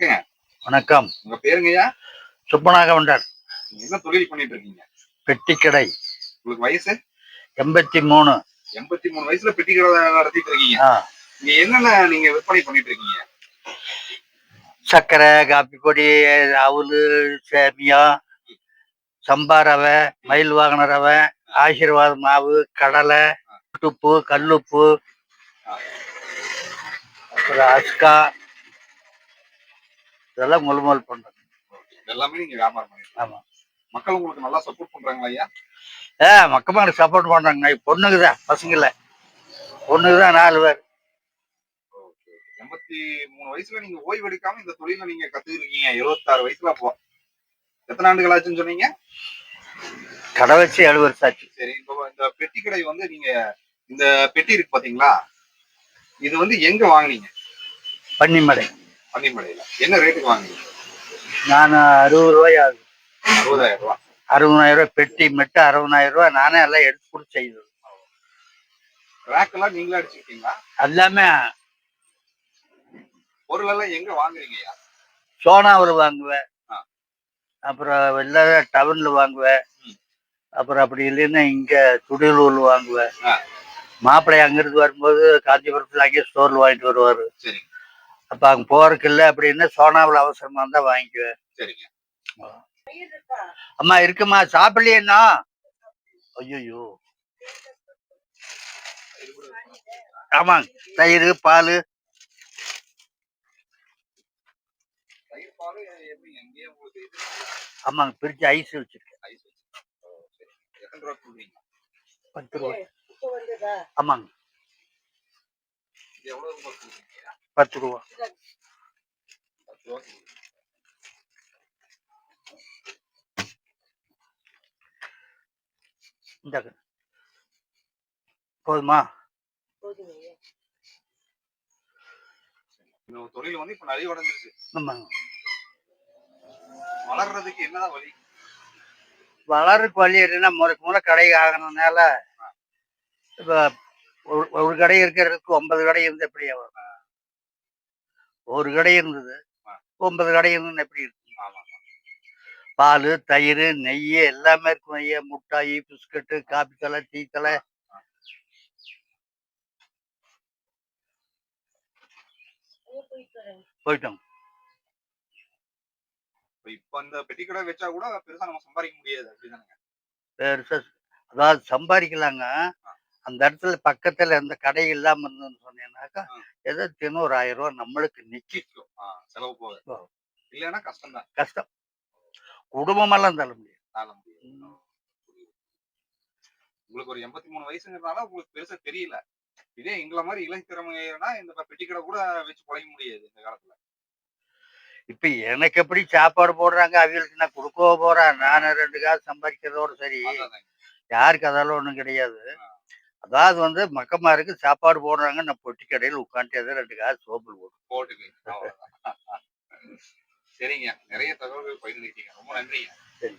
வணக்கங்க. வணக்கம். உங்க பேருங்கய்யா? சுப்பநாகவண்டர். நீங்க என்ன தொழில் பண்ணிட்டு இருக்கீங்க பெட்டிக்கடை. உங்களுக்கு வயசு? எண்பத்தி மூணு எண்பத்தி மூணு வயசுல பெட்டி கடை நடத்திட்டு இருக்கீங்க. நீங்க என்னென்ன நீங்க விற்பனை பண்ணிட்டு இருக்கீங்க சர்க்கரை காப்பி பொடி அவலு சேமியா சம்பா ரவை மயில் வாகன ரவை ஆசீர்வாத மாவு கடலை உப்பு கல்லுப்பு அப்புறம் அஸ்கா. இதெல்லாம் கொள்முதல் பண்றோம். எல்லாமே நீங்க வியாபாரம் பண்ணிட்டு ஆமா. மக்கள் உங்களுக்கு நல்லா சப்போர்ட் பண்றாங்களா ஐயா? ஏ மக்கமாடு சப்போர்ட் பண்றாங்க. பொண்ணுக்கு தான் பசங்கள பொண்ணுக்கு தான் நாலு பேர். எண்பத்தி மூணு வயசுல நீங்க ஓய்வு எடுக்காம இந்த தொழில நீங்க கத்துக்கிருக்கீங்க இருபத்தாறு வயசுல அப்போ. எத்தனை ஆண்டுகள் ஆச்சுன்னு சொன்னீங்க? கடை வச்சு ஏழு வருஷம் ஆச்சு. சரி இப்போ இந்த பெட்டி கடை வந்து நீங்க இந்த பெட்டி இருக்கு பாத்தீங்களா? இது வந்து எங்க வாங்குனீங்க? பன்னிமடை பன்னிமலையில. என்ன ரேட்டுக்கு வாங்குனீங்க? நான் அறுபது ரூபாய் ஆகுது அறுபதாயிரம் ரூபாய் அறுபதாயிரம் ரூபாய் பெட்டி மெட்டு அறுபதாயிரம் ரூபாய். நானே எல்லாம் எடுத்து கொடுத்து செய்தது. ரேக் எல்லாம் நீங்களே அடிச்சிருக்கீங்களா? எல்லாமே. பொருள் எல்லாம் எங்க வாங்குறீங்கய்யா சோனாவில் வாங்குவேன். அப்புறம் எல்லா டவுன்ல வாங்குவேன். அப்புறம் அப்படி இல்லைன்னா இங்க துடியலூர்ல வாங்குவேன். மாப்பிள்ளை அங்கிருந்து வரும்போது காஞ்சிபுரத்துல அங்கேயே ஸ்டோர்ல வாங்கிட்டு வருவாரு. சரி அப்ப அங்க போறதுக்கு இல்லை அப்படின்னா சோனாவில் அவசரமா இருந்தா வாங்கிக்குவேன். சரிங்க. அம்மா இருக்குமா? சாப்பிடலையேண்ணா ஐயோ ஆமாங்க. தயிர் பால். ஆமாங்க. பிரிச்சு ஐஸ் வச்சிருக்கேன். ரூபா பத்து ரூபாய் ஆமாங்க இது எவ்வளவு ரூபாய் கொடுக்குறீங்க பத்து ரூபா. இந்தாங்க. போதுமா? தொழில் வந்து இப்ப நிறைய உடஞ்சிருச்சு ஆமாங்க. வளர்றதுக்கு என்னதான் வழி? வளருக்கு வழி என்னன்னா முறைக்கு முறை கடை ஆகணும்னால இப்போ ஒரு ஒரு கடை இருக்கிறதுக்கு ஒன்பது கடை இருந்து எப்படி ஒரு கடை இருந்தது. ஒன்பது கடை இருந்து எப்படி இருக்கும்? ஆமா பால் தயிர் நெய் எல்லாமே இருக்கும் ஐயா. முட்டாய் பிஸ்கட்டு காபி தலை டீ தலை போயிட்டோம். இப்ப இந்த பெட்டி கடை வச்சா கூட பெருசா நம்ம சம்பாதிக்க முடியாது. அப்படிதானங்க? பெருசா அதாவது சம்பாதிக்கலாங்க. அந்த இடத்துல பக்கத்துல எந்த கடை இல்லாம இருந்ததுன்னு சொன்னீங்கன்னாக்கா. ஏதோ தினம் ஒரு ஆயிரம் ரூபாய் நம்மளுக்கு நிக்கி நிக்கும். செலவு போக. இல்லைன்னா கஷ்டம் தான் கஷ்டம். குடும்பமெல்லாம் தள்ள முடியும் தாழ முடியும் உங்களுக்கு ஒரு எண்பத்தி மூணு வயசுங்கிறதுனால உங்களுக்கு பெருசா தெரியல. இதே எங்களை மாதிரி இளை திறமைனா இந்த பெட்டி கடை கூட வச்சு பழக முடியாது இந்த காலத்துல. இப்ப எனக்கு எப்படி சாப்பாடு போடுறாங்க அவங்களுக்கு நான் கொடுக்கவோ போறேன். நானும் ரெண்டு காசு சம்பாதிக்கிறதோட சரி. யாருக்கு அதெல்லாம் ஒண்ணும் கிடையாது. அதாவது வந்து மக்கமாருக்கு சாப்பாடு போடுறாங்க நான் பொட்டி கடையில் உட்காந்துட்டு ரெண்டு காசு சோப்பில் போடும் போட்டுக்கு. சரிங்க. நிறைய தகவல்கள் பகிர்ந்துட்டீங்க ரொம்ப நன்றிங்க. சரி